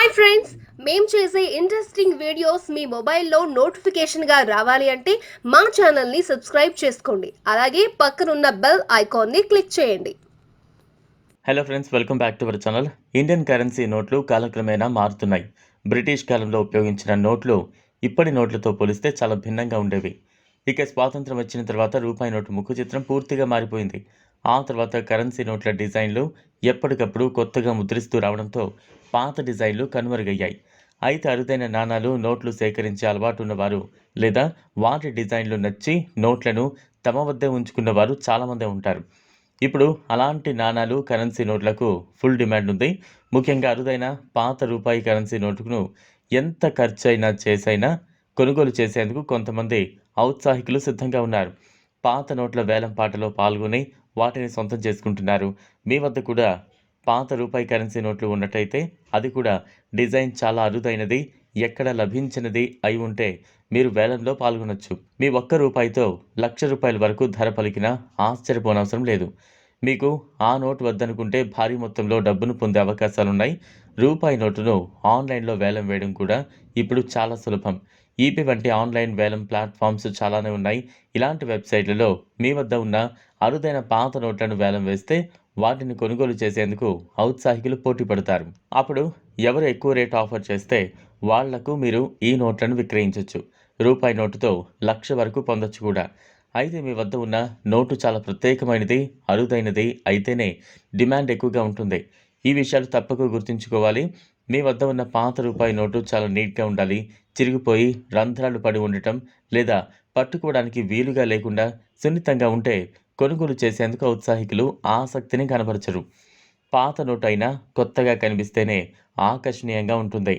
Hi friends మేము చేసే interesting videos మీ మొబైల్లో నోటిఫికేషన్గా రావాలి అంటే మా ఛానల్ని సబ్స్క్రైబ్ చేసుకోండి. అలాగే పక్కనున్న బెల్ ఐకాన్ని క్లిక్ చేయండి. Hello friends welcome back to our channel Indian currency నోట్లు కాలక్రమేణా మారుతున్నాయి. బ్రిటిష్ కాలంలో ఉపయోగించిన నోట్లు ఇప్పటి నోట్లతో పోలిస్తే చాలా భిన్నంగా ఉండేవి. ఇక స్వాతంత్రం వచ్చిన తర్వాత రూపాయి నోటు ముఖ చిత్రం పూర్తిగా మారిపోయింది. ఆ తర్వాత కరెన్సీ నోట్ల డిజైన్లు ఎప్పటికప్పుడు కొత్తగా ముద్రిస్తూ రావడంతో పాత డిజైన్లు కనుమరుగయ్యాయి. అయితే అరుదైన నాణాలు నోట్లు సేకరించే అలవాటు ఉన్నవారు లేదా వాటి డిజైన్లు నచ్చి నోట్లను తమ వద్దే ఉంచుకున్న వారు చాలామందే ఉంటారు. ఇప్పుడు అలాంటి నాణాలు కరెన్సీ నోట్లకు ఫుల్ డిమాండ్ ఉంది. ముఖ్యంగా అరుదైన పాత రూపాయి కరెన్సీ నోటును ఎంత ఖర్చు అయినా చేసైనా కొనుగోలు చేసేందుకు కొంతమంది ఔత్సాహికులు సిద్ధంగా ఉన్నారు. పాత నోట్ల వేలం పాటలో పాల్గొని వాటిని సొంతం చేసుకుంటున్నారు. మీ వద్ద కూడా పాత రూపాయి కరెన్సీ నోట్లు ఉన్నట్టయితే అది కూడా డిజైన్ చాలా అరుదైనది ఎక్కడ లభించినది అయి ఉంటే మీరు వేలంలో పాల్గొనొచ్చు. మీ ఒక్క రూపాయితో లక్ష రూపాయల వరకు ధర పలికినా ఆశ్చర్యపోనవసరం లేదు. మీకు ఆ నోటు వద్దనుకుంటే భారీ మొత్తంలో డబ్బును పొందే అవకాశాలున్నాయి. రూపాయి నోటును ఆన్లైన్లో వేలం వేయడం కూడా ఇప్పుడు చాలా సులభం. ఈపీ వంటి ఆన్లైన్ వేలం ప్లాట్ఫామ్స్ చాలానే ఉన్నాయి. ఇలాంటి వెబ్సైట్లలో మీ వద్ద ఉన్న అరుదైన పాత నోట్లను వేలం వేస్తే వాటిని కొనుగోలు చేసేందుకు ఔత్సాహికులు పోటీ పడతారు. అప్పుడు ఎవరు ఎక్కువ రేట్ ఆఫర్ చేస్తే వాళ్ళకు మీరు ఈ నోట్లను విక్రయించవచ్చు రూపాయి నోటుతో లక్ష వరకు పొందొచ్చు కూడా. అయితే మీ వద్ద ఉన్న నోటు చాలా ప్రత్యేకమైనది అరుదైనది అయితేనే డిమాండ్ ఎక్కువగా ఉంటుంది. ఈ విషయాలు తప్పక గుర్తుంచుకోవాలి. మీ వద్ద ఉన్న పాత రూపాయి నోటు చాలా నీట్గా ఉండాలి. చిరిగిపోయి రంధ్రాలు పడి ఉండటం లేదా పట్టుకోవడానికి వీలుగా లేకుండా సున్నితంగా ఉంటే కొనుగోలు చేసేందుకు ఔత్సాహికులు ఆసక్తిని కనబరచరు. పాత నోటు అయినా కొత్తగా కనిపిస్తేనే ఆకర్షణీయంగా ఉంటుంది.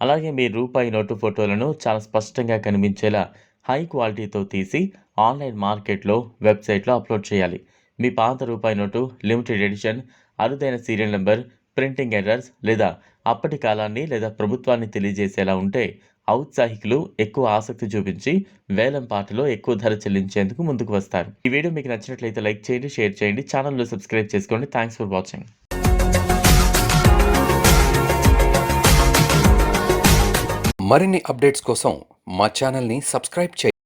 అలాగే మీ రూపాయి నోటు ఫోటోలను చాలా స్పష్టంగా కనిపించేలా హై క్వాలిటీతో తీసి ఆన్లైన్ మార్కెట్లో వెబ్సైట్లో అప్లోడ్ చేయాలి. మీ పాత రూపాయి నోటు లిమిటెడ్ ఎడిషన్ అరుదైన సీరియల్ నెంబర్ ప్రింటింగ్ ఎర్రర్స్ లేదా అప్పటి కాలాన్ని లేదా ప్రభుత్వాన్ని తెలియజేసేలా ఉంటే ఔత్సాహికులు ఎక్కువ ఆసక్తి చూపించి వేలం పాటలో ఎక్కువ ధర చెల్లించేందుకు ముందుకు వస్తారు. ఈ వీడియో మీకు నచ్చినట్లయితే లైక్ చేయండి షేర్ చేయండి ఛానల్లో సబ్స్క్రైబ్ చేసుకోండి. Thanks for watching. మరిన్ని అప్డేట్స్ కోసం మా ఛానల్ని సబ్స్క్రైబ్ చేయండి